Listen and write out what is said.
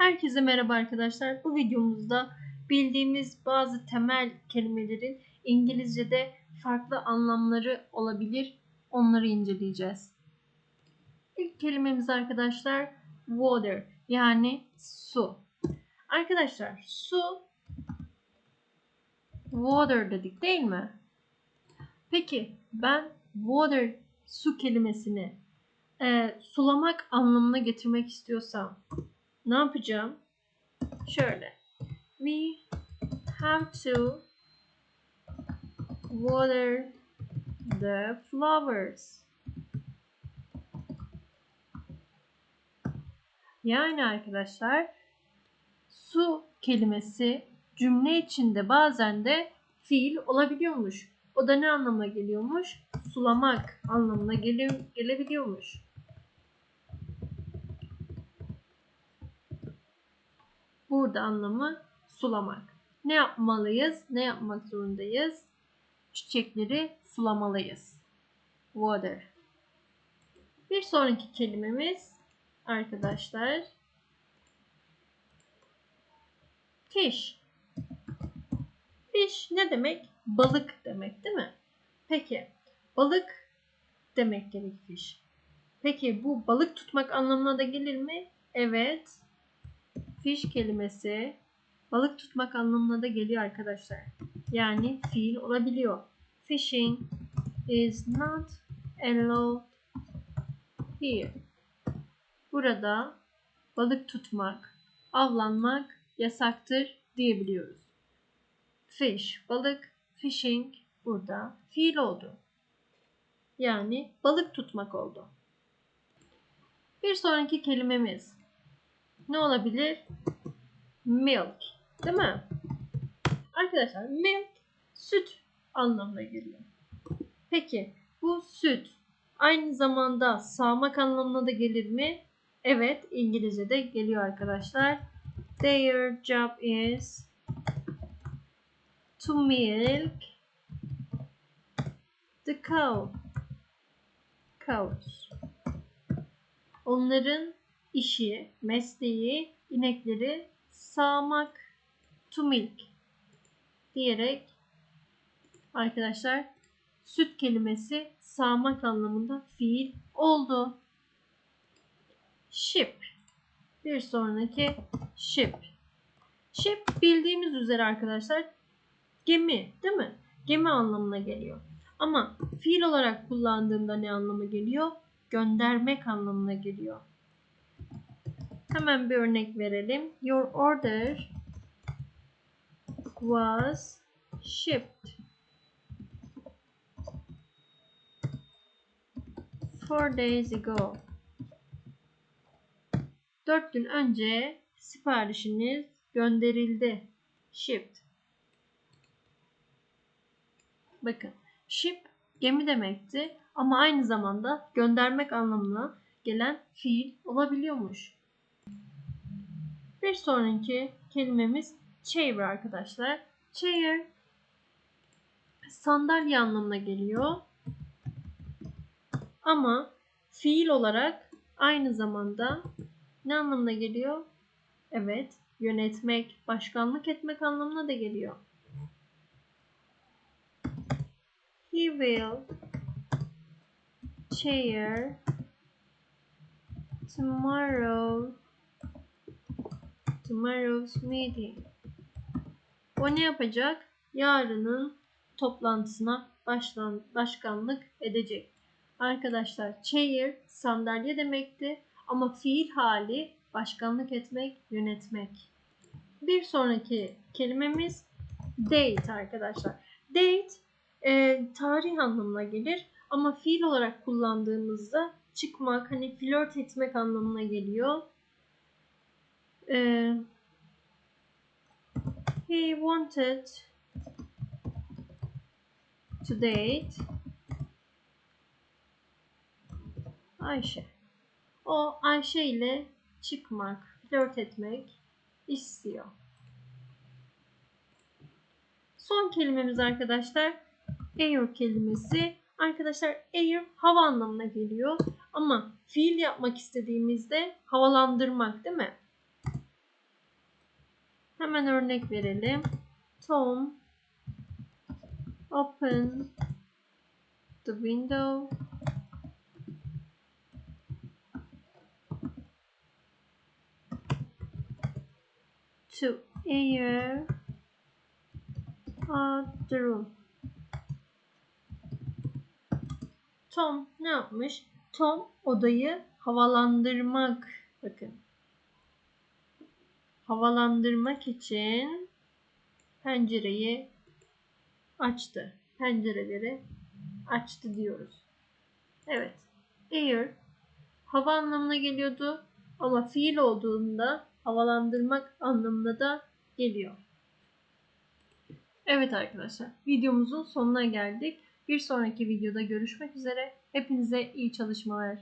Herkese merhaba arkadaşlar. Bu videomuzda bildiğimiz bazı temel kelimelerin İngilizce'de farklı anlamları olabilir. Onları inceleyeceğiz. İlk kelimemiz arkadaşlar water yani su. Arkadaşlar su water dedik değil mi? Peki ben water su kelimesini e, sulamak anlamına getirmek istiyorsam ne yapacağım? Şöyle. We have to water the flowers. Yani arkadaşlar su kelimesi cümle içinde bazen de fiil olabiliyormuş. O da ne anlamına geliyormuş? Sulamak anlamına gele gelebiliyormuş. Burada anlamı sulamak. Ne yapmalıyız? Ne yapmak zorundayız? Çiçekleri sulamalıyız. Water. Bir sonraki kelimemiz arkadaşlar fish. Fish ne demek? Balık demek değil mi? Peki balık demek gerek fish. Peki bu balık tutmak anlamına da gelir mi? Evet. Fish kelimesi balık tutmak anlamına da geliyor arkadaşlar. Yani fiil olabiliyor. Fishing is not allowed here. Burada balık tutmak, avlanmak yasaktır diyebiliyoruz. Fish, balık, fishing burada fiil oldu. Yani balık tutmak oldu. Bir sonraki kelimemiz ne olabilir? Milk. Değil mi? Arkadaşlar milk süt anlamına geliyor. Peki bu süt aynı zamanda sağmak anlamına da gelir mi? Evet İngilizce'de geliyor arkadaşlar. Their job is to milk the cow. Cows. Onların işi, mesleği inekleri sağmak, to milk diyerek arkadaşlar süt kelimesi sağmak anlamında fiil oldu. Ship. Bir sonraki ship. Ship bildiğimiz üzere arkadaşlar gemi değil mi? Gemi anlamına geliyor. Ama fiil olarak kullandığımda ne anlama geliyor? Göndermek anlamına geliyor. Hemen bir örnek verelim. Your order was shipped four days ago. Dört gün önce siparişiniz gönderildi. Shipped. Bakın, ship gemi demekti ama aynı zamanda göndermek anlamına gelen fiil olabiliyormuş. Bir sonraki kelimemiz chair arkadaşlar. Chair sandalye anlamına geliyor. Ama fiil olarak aynı zamanda ne anlamına geliyor? Evet, yönetmek, başkanlık etmek anlamına da geliyor. He will chair tomorrow tomorrow's meeting. O ne yapacak? Yarının toplantısına başlan, başkanlık edecek. Arkadaşlar chair sandalye demekti ama fiil hali başkanlık etmek, yönetmek. Bir sonraki kelimemiz date arkadaşlar. Date e, tarih anlamına gelir ama fiil olarak kullandığımızda çıkmak, hani flört etmek anlamına geliyor. Uh, he wanted to date Ayşe. O Ayşe ile çıkmak, flört etmek istiyor. Son kelimemiz arkadaşlar air kelimesi. Arkadaşlar air hava anlamına geliyor. Ama fiil yapmak istediğimizde havalandırmak değil mi? Hemen örnek verelim. Tom open the window to air out the room. Tom ne yapmış? Tom odayı havalandırmak. Bakın. Havalandırmak için pencereyi açtı. Pencereleri açtı diyoruz. Evet. Air hava anlamına geliyordu ama fiil olduğunda havalandırmak anlamına da geliyor. Evet arkadaşlar videomuzun sonuna geldik. Bir sonraki videoda görüşmek üzere. Hepinize iyi çalışmalar.